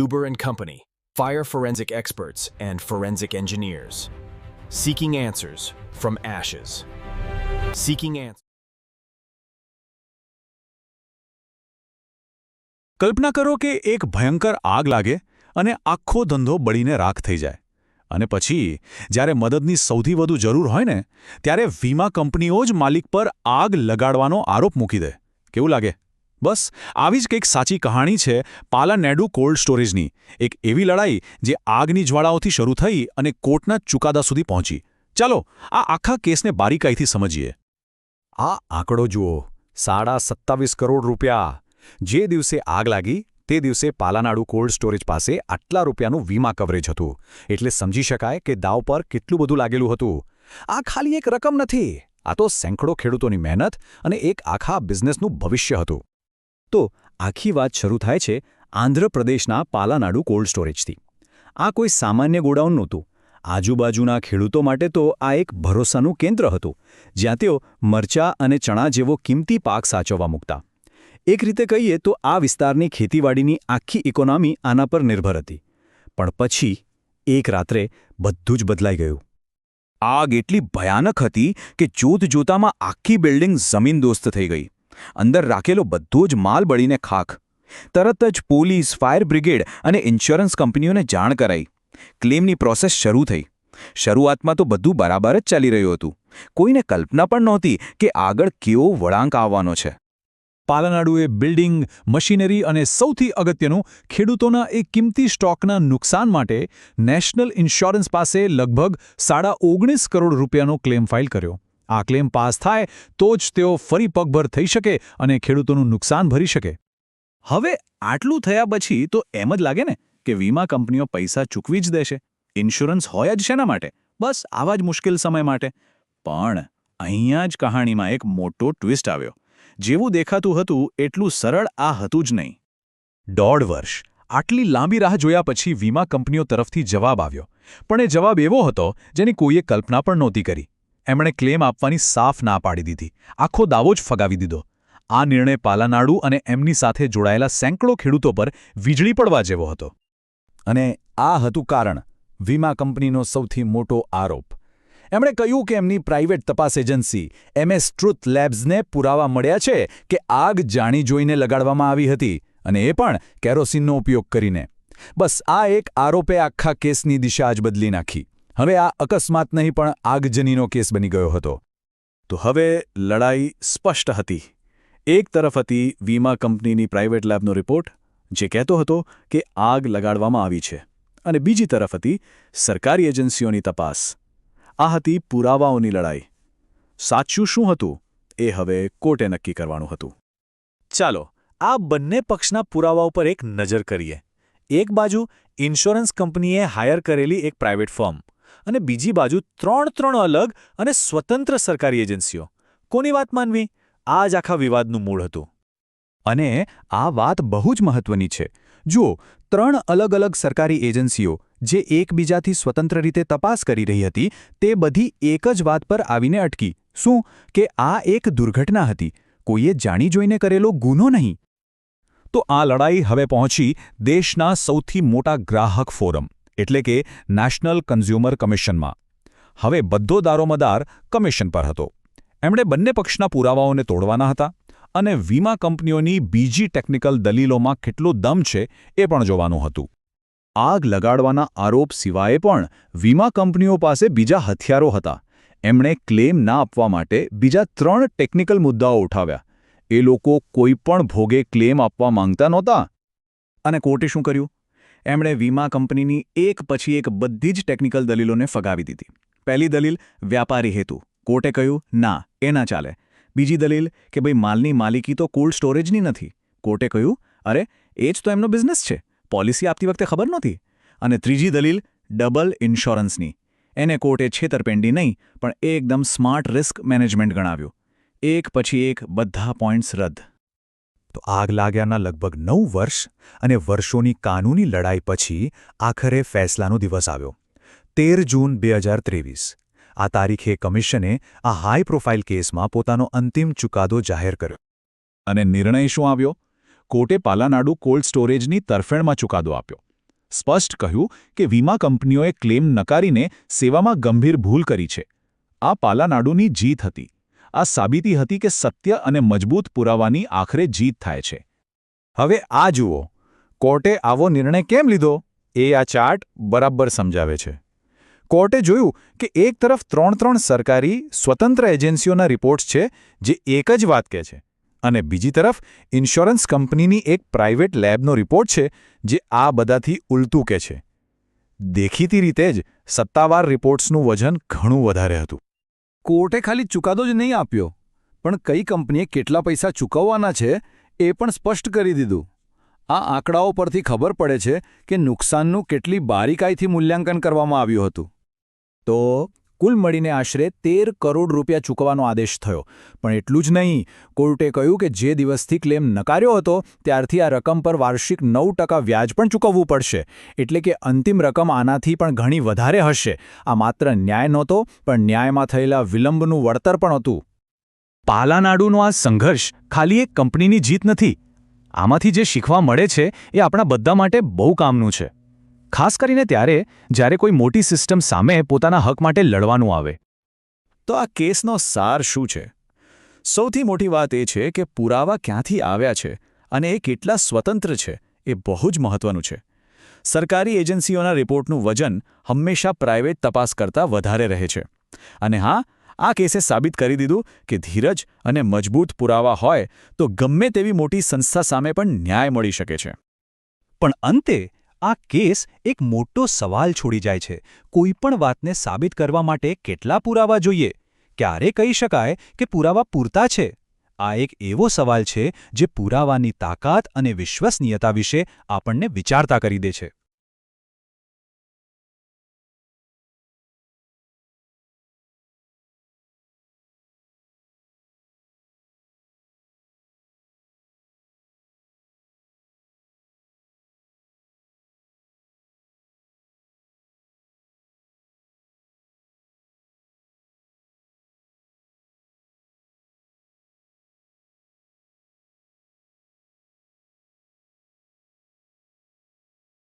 Zuber and Company, fire forensic experts and forensic engineers. Seeking answers from ashes. Seeking answers. કલ્પના કરો કે એક ભયંકર આગ લાગે અને આખો ધંધો બળીને રાખ થઈ જાય અને પછી જ્યારે મદદની સૌથી વધુ જરૂર હોય ને ત્યારે વીમા કંપનીઓ જ માલિક પર આગ લગાડવાનો આરોપ મૂકી દે કેવું લાગે બસ, આવી જ કંઈક સાચી કહાણી છે પાલાનેડુ કોલ્ડ સ્ટોરેજની. એક એવી લડાઈ જે આગની જ્વાળાઓથી શરૂ થઈ અને કોર્ટના ચુકાદા સુધી પહોંચી. ચાલો, આ આખા કેસને બારીકાઈથી સમજીએ. આ આંકડો જુઓ, સાડા સત્તાવીસ કરોડ રૂપિયા. જે દિવસે આગ લાગી, તે દિવસે પાલાનાડુ કોલ્ડ સ્ટોરેજ પાસે આટલા રૂપિયાનું વીમા કવરેજ હતું. એટલે સમજી શકાય કે દાવ પર કેટલું બધું લાગેલું હતું. આ ખાલી એક રકમ નથી. આ તો સેંકડો ખેડૂતોની મહેનત અને એક આખા બિઝનેસનું ભવિષ્ય હતું. તો આખી વાત શરૂ થાય છે આંધ્રપ્રદેશના પાલાનાડુ કોલ્ડ સ્ટોરેજથી. આ કોઈ સામાન્ય ગોડાઉન નહોતું. આજુબાજુના ખેડૂતો માટે તો આ એક ભરોસાનું કેન્દ્ર હતું, જ્યાં તેઓ મરચા અને ચણા જેવો કિંમતી પાક સાચવવા મૂકતા. એક રીતે કહીએ તો આ વિસ્તારની ખેતીવાડીની આખી ઇકોનોમી આના પર નિર્ભર હતી. પણ પછી એક રાત્રે બધું જ બદલાઈ ગયું. આગ એટલી ભયાનક હતી કે જોત જોતામાં આખી બિલ્ડિંગ જમીનદોસ્ત થઈ ગઈ. અંદર રાખેલો બધો જ માલ બળીને ખાખ. તરત જ પોલીસ, ફાયર બ્રિગેડ અને ઇન્સ્યોરન્સ કંપનીઓને જાણ કરાઈ. ક્લેમની પ્રોસેસ શરૂ થઈ. શરૂઆતમાં તો બધું બરાબર જ ચાલી રહ્યું હતું. કોઈને કલ્પના પણ નહોતી કે આગળ કેવો વળાંક આવવાનો છે. પાલનાડુએ બિલ્ડિંગ, મશીનરી અને સૌથી અગત્યનું ખેડૂતોના એ કિંમતી સ્ટોકના નુકસાન માટે નેશનલ ઇન્સ્યોરન્સ પાસે લગભગ સાડા ઓગણીસ કરોડ રૂપિયાનો ક્લેમ ફાઇલ કર્યો. આ ક્લેમ પાસ થાય તો જ તેઓ ફરી પગભર થઈ શકે અને ખેડૂતોનું નુકસાન ભરી શકે. હવે આટલું થયા પછી તો એમ જ લાગે ને કે વીમા કંપનીઓ પૈસા ચૂકવી જ દેશે. ઇન્સ્યોરન્સ હોય જ શેના માટે? બસ આવા જ મુશ્કેલ સમય માટે. પણ અહીંયા જ કહાણીમાં એક મોટો ટ્વિસ્ટ આવ્યો. જેવું દેખાતું હતું એટલું સરળ આ હતું જ નહીં. દોઢ વર્ષ. આટલી લાંબી રાહ જોયા પછી વીમા કંપનીઓ તરફથી જવાબ આવ્યો. પણ એ જવાબ એવો હતો જેની કોઈએ કલ્પના પણ નહોતી કરી. એમણે ક્લેમ આપવાની સાફ ના પાડી દીધી. આખો દાવો જ ફગાવી દીધો. આ નિર્ણય પાલાનાડુ અને એમની સાથે જોડાયેલા સેંકડો ખેડૂતો પર વીજળી પડવા જેવો હતો. અને આ હતું કારણ વીમા કંપનીનો સૌથી મોટો આરોપ. એમણે કહ્યું કે એમની પ્રાઇવેટ તપાસ એજન્સી એમએસ ટ્રુથ લેબ્સને પુરાવા મળ્યા છે કે આગ જાણી જોઈને લગાડવામાં આવી હતી અને એ પણ કેરોસીનનો ઉપયોગ કરીને. બસ આ એક આરોપે આખા કેસની દિશા જ બદલી નાખી. હવે આ અકસ્માત નહીં, પણ આગજનીનો કેસ બની ગયો હતો. તો હવે લડાઈ સ્પષ્ટ હતી. એક તરફ હતી વીમા કંપનીની પ્રાઇવેટ લેબનો રિપોર્ટ, જે કહેતો હતો કે આગ લગાડવામાં આવી છે. અને બીજી તરફ હતી સરકારી એજન્સીઓની તપાસ. આ હતી પુરાવાઓની લડાઈ. સાચું શું હતું? એ હવે કોર્ટે નક્કી કરવાનું હતું. ચાલો, આ બંને પક્ષના પુરાવાઓ પર એક નજર કરીએ. એક બાજુ ઇન્સ્યોરન્સ કંપનીએ હાયર કરેલી એક પ્રાઇવેટ ફર્મ. અને બીજી બાજુ ત્રણ ત્રણ અલગ અને સ્વતંત્ર સરકારી એજન્સીઓ. કોની વાત માનવી? આ જ આખા વિવાદનું મૂળ હતું. અને આ વાત બહુ જ મહત્વની છે. જુઓ, ત્રણ અલગ અલગ સરકારી એજન્સીઓ જે એકબીજાથી સ્વતંત્ર રીતે તપાસ કરી રહી હતી, તે બધી એક જ વાત પર આવીને અટકી. શું? કે આ એક દુર્ઘટના હતી. કોઈએ જાણી જોઈને કરેલો ગુનો નહીં. તો આ લડાઈ હવે પહોંચી દેશના સૌથી મોટા ગ્રાહક ફોરમ. એટલે કે નેશનલ કન્ઝ્યુમર કમિશનમાં હવે બધો દારોમદાર કમિશન પર હતો. એમણે બંને પક્ષના પુરાવાઓને તોડવાના હતા અને વીમા કંપનીઓની બીજી ટેકનિકલ દલીલોમાં કેટલો દમ છે એ પણ જોવાનું હતું. આગ લગાડવાના આરોપ સિવાય પણ વીમા કંપનીઓ પાસે બીજા હથિયારો હતા. એમણે ક્લેમ ના આપવા માટે બીજા ત્રણ ટેકનિકલ મુદ્દાઓ ઉઠાવ્યા. એ લોકો કોઈ પણ ભોગે ક્લેમ આપવા માંગતા નહોતા. અને કોર્ટે શું કર્યું? એમણે વીમા કંપનીની એક પછી એક બધી જ ટેકનિકલ દલીલોને ફગાવી દીધી. પહેલી દલીલ, વ્યાપારી હેતુ. કોર્ટે કહ્યું, ના, એ ના ચાલે. બીજી દલીલ, કે ભાઈ, માલની માલિકી તો કોલ્ડ સ્ટોરેજની નથી. કોર્ટે કહ્યું, અરે, એ જ તો એમનો બિઝનેસ છે. પોલિસી આપતી વખતે ખબર નહોતી. અને ત્રીજી દલીલ, ડબલ ઇન્સ્યોરન્સની. એને કોર્ટે છેતરપિંડી નહીં, પણ એકદમ સ્માર્ટ રિસ્ક મેનેજમેન્ટ ગણાવ્યું. એક પછી એક બધા પોઈન્ટ્સ રદ. તો આગ લાગ્યાના લગભગ નવ વર્ષ અને વર્ષોની કાનૂની લડાઈ પછી આખરે ફેસલાનો દિવસ આવ્યો. તેર જૂન બે હજાર ત્રેવીસ. આ તારીખે કમિશને આ હાઈ પ્રોફાઇલ કેસમાં પોતાનો અંતિમ ચુકાદો જાહેર કર્યો. અને નિર્ણય શું આવ્યો? કોર્ટે પાલાનાડુ કોલ્ડ સ્ટોરેજની તરફેણમાં ચુકાદો આપ્યો. સ્પષ્ટ કહ્યું કે વીમા કંપનીઓએ ક્લેમ નકારીને સેવામાં ગંભીર ભૂલ કરી છે. આ પાલાનાડુની જીત હતી. આ સાબિતી હતી કે સત્ય અને મજબૂત પુરાવાની આખરે જીત થાય છે. હવે આ જુઓ, કોર્ટે આવો નિર્ણય કેમ લીધો? એ આ ચાર્ટ બરાબર સમજાવે છે. કોર્ટે જોયું કે એક તરફ ત્રણ ત્રણ સરકારી, સ્વતંત્ર એજન્સીઓના રિપોર્ટ્સ છે જે એક જ વાત કહે છે અને બીજી તરફ ઇન્સ્યોરન્સ કંપનીની એક પ્રાઇવેટ લેબનો રિપોર્ટ છે જે આ બધાથી ઉલટું કહે છે. દેખીતી રીતે જ સત્તાવાર રિપોર્ટ્સનું વજન ઘણું વધારે હતું. કોર્ટે ખાલી ચુકાદો જ નહીં આપ્યો. પણ કઈ કંપનીએ કેટલા પૈસા ચૂકવવાના છે એ પણ સ્પષ્ટ કરી દીધું. આ આંકડાઓ પરથી ખબર પડે છે કે નુકસાનનું કેટલી બારીકાઈથી મૂલ્યાંકન કરવામાં આવ્યું હતું. તો કુલ મળીને આશરે તેર કરોડ રૂપિયા ચૂકવવાનો આદેશ થયો. પણ એટલું જ નહીં, કોર્ટે કહ્યું કે જે દિવસથી ક્લેમ નકાર્યો હતો, ત્યારથી આ રકમ પર વાર્ષિક નવ વ્યાજ પણ ચૂકવવું પડશે. એટલે કે અંતિમ રકમ આનાથી પણ ઘણી વધારે હશે. આ માત્ર ન્યાય નહોતો, પણ ન્યાયમાં થયેલા વિલંબનું વળતર પણ હતું. પાલાનાડુનો આ સંઘર્ષ ખાલી એક કંપનીની જીત નથી. આમાંથી જે શીખવા મળે છે, એ આપણા બધા માટે બહુ કામનું છે. ખાસ કરીને ત્યારે, જ્યારે કોઈ મોટી સિસ્ટમ સામે પોતાના હક માટે લડવાનું આવે. તો આ કેસનો સાર શું છે? સૌથી મોટી વાત એ છે કે પુરાવા ક્યાંથી આવ્યા છે અને એ કેટલા સ્વતંત્ર છે એ બહુ જ મહત્વનું છે. સરકારી એજન્સીઓના રિપોર્ટનું વજન હંમેશા પ્રાઇવેટ તપાસ કરતાં વધારે રહે છે. અને હા, આ કેસે સાબિત કરી દીધું કે ધીરજ અને મજબૂત પુરાવા હોય તો ગમે તેવી મોટી સંસ્થા સામે પણ ન્યાય મળી શકે છે. પણ અંતે આ કેસ એક મોટો સવાલ છોડી જાય છે. કોઈ પણ વાતને સાબિત કરવા માટે કેટલા પુરાવા જોઈએ? ક્યારે કહી શકાય કે પુરાવા પૂરતા છે? આ એક એવો સવાલ છે જે પુરાવાની તાકાત અને વિશ્વસનીયતા વિશે આપણને વિચારતા કરી દે છે.